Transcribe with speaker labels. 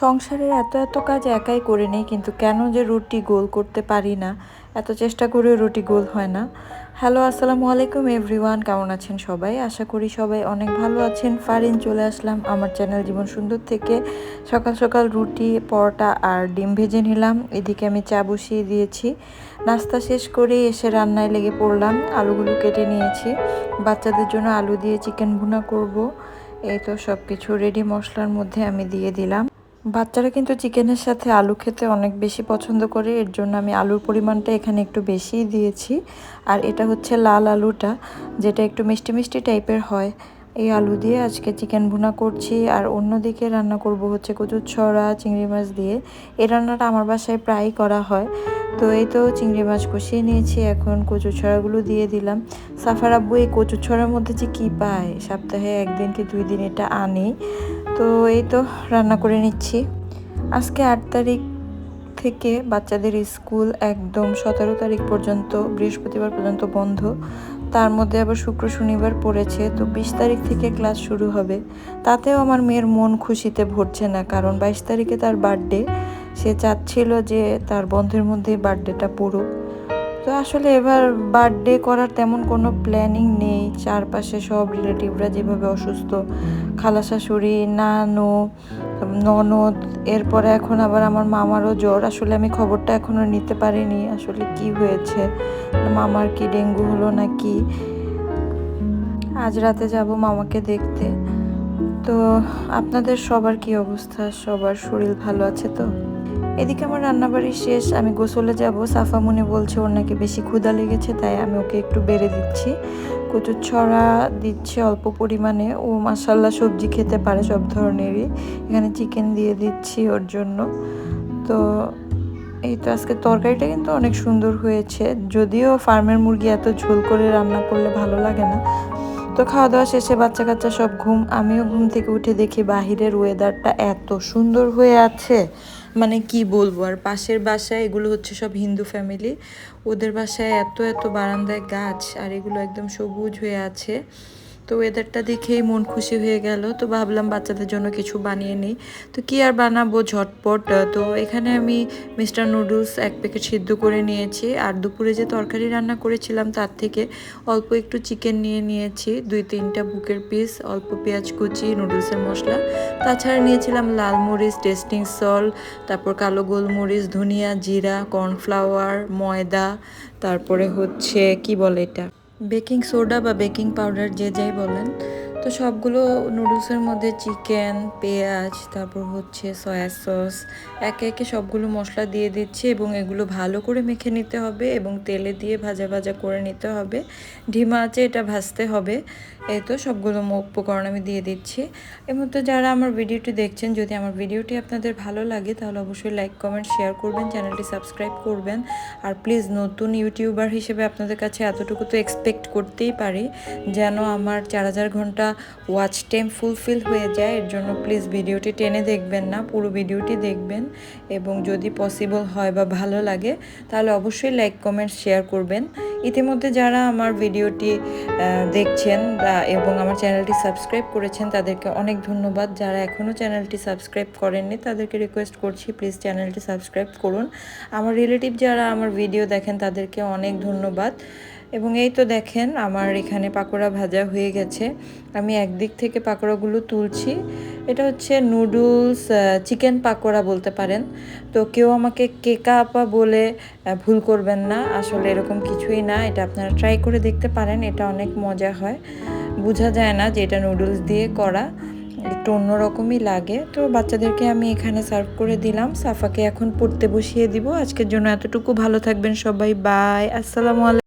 Speaker 1: সংসারের এত এত কাজ একাই করে নেই, কিন্তু কেন যে রুটি গোল করতে পারি না? এত চেষ্টা করেও রুটি গোল হয় না। হ্যালো, আসসালামু আলাইকুম এভরিওয়ান, কেমন আছেন সবাই? আশা করি সবাই অনেক ভালো আছেন। ফারিন, চলে আসলাম আমার চ্যানেল জীবন সুন্দর থেকে। সকাল সকাল রুটি, পরোটা আর ডিম ভেজে নিলাম। এদিকে আমি চা বসিয়ে দিয়েছি। নাস্তা শেষ করে এসে রান্নায় লেগে পড়লাম। আলুগুলো কেটে নিয়েছি। বাচ্চাদের জন্য আলু দিয়ে চিকেন ভুনা করব। এই তো সব কিছু রেডি মশলার মধ্যে আমি দিয়ে দিলাম। বাচ্চারা কিন্তু চিকেনের সাথে আলু খেতে অনেক বেশি পছন্দ করে, এর জন্য আমি আলুর পরিমাণটা এখানে একটু বেশিই দিয়েছি। আর এটা হচ্ছে লাল আলুটা, যেটা একটু মিষ্টি মিষ্টি টাইপের হয়। এই আলু দিয়ে আজকে চিকেন ভুনা করছি, আর অন্যদিকে রান্না করব হচ্ছে কচুর ছড়া, চিংড়ি মাছ দিয়ে। এই রান্নাটা আমার বাসায় প্রায়ই করা হয়। তো এই তো চিংড়ি মাছ কষিয়ে নিয়েছি, এখন কচু ছড়াগুলো দিয়ে দিলাম। সাফার আব্বু এই কচু ছড়ার মধ্যে যে কী পায়? সপ্তাহে একদিন কি দুই দিন এটা আনে তো এই তো রান্না করে নিচ্ছি। আজকে আট তারিখ থেকে বাচ্চাদের স্কুল একদম সতেরো তারিখ পর্যন্ত, বৃহস্পতিবার পর্যন্ত বন্ধ। তার মধ্যে আবার শুক্র শনিবার পড়েছে, তো বিশ তারিখ থেকে ক্লাস শুরু হবে। তাতেও আমার মেয়ের মন খুশিতে ভরছে না, কারণ বাইশ তারিখে তার বার্থডে। সে চাচ্ছিল যে তার বন্ধের মধ্যে বার্থডেটা পড়ুক। তো আসলে এবার বার্থডে করার তেমন কোনো প্ল্যানিং নেই। চারপাশে সব রিলেটিভরা যেভাবে অসুস্থ খালা শাশুড়ি, নানু, ননদ, এরপরে এখন আবার আমার মামারও জ্বর। আসলে আমি খবরটা এখনও নিতে পারিনি, আসলে কি হয়েছে, মামার কি ডেঙ্গু হলো না কি আজ রাতে যাব মামাকে দেখতে। তো আপনাদের সবার কি অবস্থা? সবার শরীর ভালো আছে তো? এদিকে আমার রান্নাবাড়ি শেষ, আমি গোসলে যাব। সাফামুনি বলছে ওর নাকি বেশি ক্ষুধা লেগেছে, তাই আমি ওকে একটু বেড়ে দিচ্ছি। কচুর ছড়া দিচ্ছে অল্প পরিমাণে। ও মাসাল্লা সবজি খেতে পারে সব ধরনেরই। এখানে চিকেন দিয়ে দিচ্ছি ওর জন্য। তো এই তো আজকে তরকারিটা কিন্তু অনেক সুন্দর হয়েছে। যদিও ফার্মের মুরগি এত ঝোল করে রান্না করলে ভালো লাগে না। তো খাওয়া দাওয়া শেষে বাচ্চা কাচ্চা সব ঘুম আমিও ঘুম থেকে উঠে দেখি বাহিরের ওয়েদারটা এত সুন্দর হয়ে আছে। মানে কি বলব, আর পাশের বাসায় এগুলো হচ্ছে সব হিন্দু ফ্যামিলি ওদের বাসায় এত এত বারান্দায় গাছ, আর এগুলো একদম সবুজ হয়ে আছে। তো ওয়েদারটা দেখেই মন খুশি হয়ে গেল। তো ভাবলাম বাচ্চাদের জন্য কিছু বানিয়ে নিই। তো কি আর বানাবো ঝটপট? তো এখানে আমি মিস্টার নুডলস এক প্যাকেট সিদ্ধ করে নিয়েছি। আর দুপুরে যে তরকারি রান্না করেছিলাম তার থেকে অল্প একটু চিকেন নিয়ে নিয়েছি। দুই তিনটা বুকের পিস অল্প পেঁয়াজ কুচি, নুডলসের মশলা। তাছাড়া নিয়েছিলাম লাল মরিচ টেস্টিং সল্ট তারপর কালো গোলমরিচ, ধনিয়া, জিরা কর্নফ্লাওয়ার ময়দা, তারপরে হচ্ছে, কি বলে এটা? বেকিং সোডা বা বেকিং পাউডার যে যাই বলেন তো সবগুলো নুডলসের মধ্যে চিকেন, পেঁয়াজ, তারপর হচ্ছে সয়া সস, একে একে সবগুলো মশলা দিয়ে দিচ্ছি এবং এগুলো ভালো করে মেখে নিতে হবে এবং তেলে দিয়ে ভাজা ভাজা করে নিতে হবে। ঢিমা আছে, এটা ভাজতে হবে। এই তো সবগুলো উপকরণ আমি দিয়ে দিচ্ছি। এর মধ্যে যারা আমার ভিডিওটি দেখছেন, যদি আমার ভিডিওটি আপনাদের ভালো লাগে, তাহলে অবশ্যই লাইক কমেন্ট শেয়ার করবেন চ্যানেলটি সাবস্ক্রাইব করবেন। আর প্লিজ নতুন ইউটিউবার হিসেবে আপনাদের কাছে এতটুকু তো এক্সপেক্ট করতেই পারি, যেন আমার চার হাজার ঘণ্টা ওয়াচ টাইম ফুলফিল হয়ে যায়, এর জন্য প্লিজ ভিডিওটি টেনে দেখবেন না, পুরো ভিডিওটি দেখবেন এবং যদি পসিবল হয় বা ভালো লাগে, তাহলে অবশ্যই লাইক কমেন্ট শেয়ার করবেন। ইতিমধ্যে যারা আমার ভিডিওটি দেখছেন বা এবং আমার চ্যানেলটি সাবস্ক্রাইব করেছেন, তাদেরকে অনেক ধন্যবাদ। যারা এখনও চ্যানেলটি সাবস্ক্রাইব করেননি, তাদেরকে রিকোয়েস্ট করছি প্লিজ চ্যানেলটি সাবস্ক্রাইব করুন। আমার রিলেটিভ যারা আমার ভিডিও দেখেন, তাদেরকে অনেক ধন্যবাদ। এবং এই তো দেখেন আমার এখানে পাকোড়া ভাজা হয়ে গেছে। আমি একদিক থেকে পাকোড়াগুলো তুলছি। এটা হচ্ছে নুডলস চিকেন পাকোড়া বলতে পারেন। তো কেউ আমাকে কেকা আপা বলে ভুল করবেন না। আসলে এরকম কিছুই না। এটা আপনারা ট্রাই করে দেখতে পারেন। এটা অনেক মজা হয়। বোঝা যায় না যে এটা নুডলস দিয়ে করা। একটু অন্যরকমই লাগে। তো বাচ্চাদেরকে আমি এখানে সার্ভ করে দিলাম। সাফাকে এখন পড়তে বসিয়ে দিব। আজকের জন্য এতটুকু। ভালো থাকবেন সবাই। বাই আসসালামু আলাইকুম।